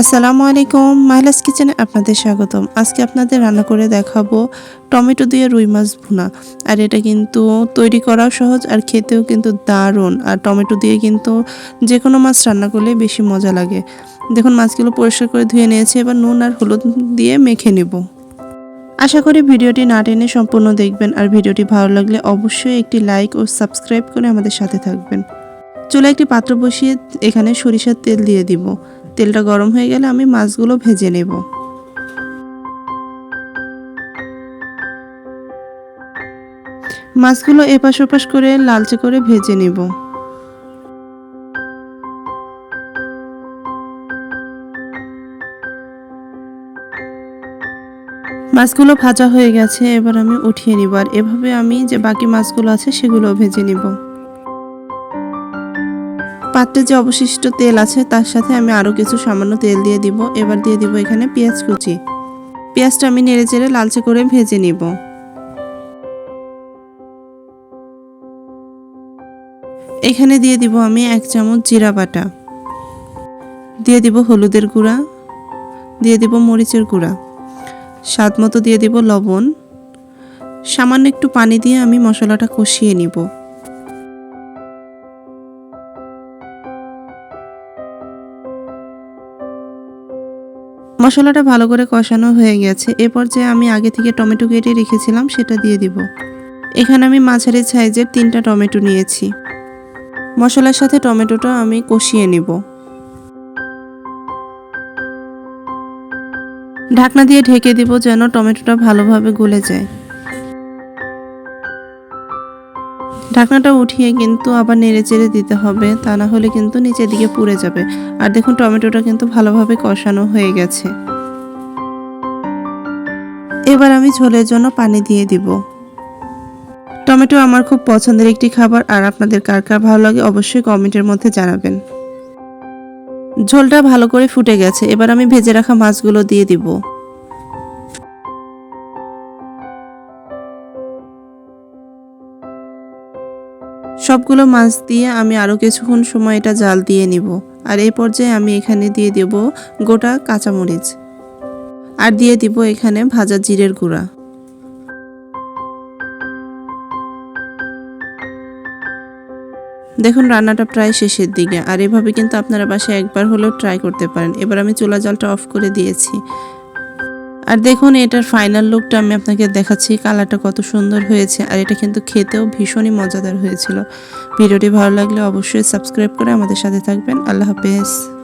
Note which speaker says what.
Speaker 1: আসসালামু আলাইকুম, মাইলাস কিচেনে আপনাদের স্বাগতম। আজকে আপনাদের রান্না করে দেখাবো টমেটো দিয়ে রুই মাছ ভুনা। আর এটা কিন্তু তৈরি করাও সহজ আর খেতেও কিন্তু দারুণ। আর টমেটো দিয়ে কিন্তু যে কোনো মাছ রান্না করলে বেশি মজা লাগে। দেখুন, মাছগুলো পরিষ্কার করে ধুয়ে নিয়েছে। এবার নুন আর হলুদ দিয়ে মেখে নেব। আশা করি ভিডিওটি না টেনে সম্পূর্ণ দেখবেন। আর ভিডিওটি ভালো লাগলে অবশ্যই একটি লাইক ও সাবস্ক্রাইব করে আমাদের সাথে থাকবেন। চুলা একটি পাত্র বসিয়ে এখানে সরিষার তেল দিয়ে দিব। তেলটা গরম হয়ে গেলে আমি মাছগুলো ভেজে নেব। মাছগুলো এপাশ ওপাশ করে লালচে করে ভেজে নেব। মাছগুলো ভাজা হয়ে গেছে, এবার আমি উঠিয়ে নিব। আর এভাবে আমি যে বাকি মাছগুলো আছে সেগুলো ভেজে নিব। পাত্রে যে অবশিষ্ট তেল আছে, তার সাথে আমি আরও কিছু সামান্য তেল দিয়ে দিব। এবার দিয়ে দিব এখানে পেঁয়াজ কুচি। পেঁয়াজটা আমি নেড়ে চেড়ে লালচে করে ভেজে নিব। এখানে দিয়ে দিব আমি এক চামচ জিরা বাটা। দিয়ে দিব হলুদের গুঁড়া। দিয়ে দিব মরিচের গুঁড়া। স্বাদ মতো দিয়ে দিব লবণ। সামান্য একটু পানি দিয়ে আমি মশলাটা কষিয়ে নিব। মশলাটা ভালো করে কষানো হয়ে গেছে। এ পর্যায়ে আমি আগে থেকে টমেটো কেটে রেখেছিলাম, সেটা দিয়ে দিব। এখানে আমি মাঝারি সাইজের তিনটা টমেটো নিয়েছি। মশলার সাথে টমেটোটা আমি কষিয়ে নিব। ঢাকনা দিয়ে ঢেকে দিব যেন টমেটোটা ভালোভাবে গলে যায়। ঢাকনাটা উঠিয়ে কিন্তু আবার নেড়ে চেড়ে দিতে হবে, তা না হলে কিন্তু নিচের দিকে পুড়ে যাবে। আর দেখুন, টমেটোটা কিন্তু ভালোভাবে কষানো হয়ে গেছে। এবার আমি ঝোলের জন্য পানি দিয়ে দিব। টমেটো আমার খুব পছন্দের একটি খাবার, আর আপনাদের কার কার ভালো লাগে অবশ্যই কমেন্টের মধ্যে জানাবেন। ঝোলটা ভালো করে ফুটে গেছে, এবার আমি ভেজে রাখা মাছগুলো দিয়ে দিব। সবগুলো মাছ দিয়ে আমি আরও কিছুক্ষণ সময় এটা জাল দিয়ে নিব। আর এই পর্যায়ে আমি এখানে দিয়ে দেব গোটা কাঁচামরিচ। আর দিয়ে দিব এখানে ভাজা জিরের গুঁড়া। দেখুন, রান্নাটা প্রায় শেষের দিকে। আর এভাবে কিন্তু আপনারা বাসায় একবার হলেও ট্রাই করতে পারেন। এবার আমি চুলা জলটা অফ করে দিয়েছি। আর দেখুন, এটার ফাইনাল লুকটা আমি আপনাকে দেখাচ্ছি। কালারটা কত সুন্দর হয়েছে আর এটা কিন্তু খেতেও ভীষণই মজাদার হয়েছিল। ভিডিওটি ভালো লাগলে অবশ্যই সাবস্ক্রাইব করে আমাদের সাথে থাকবেন। আল্লাহ হাফেজ।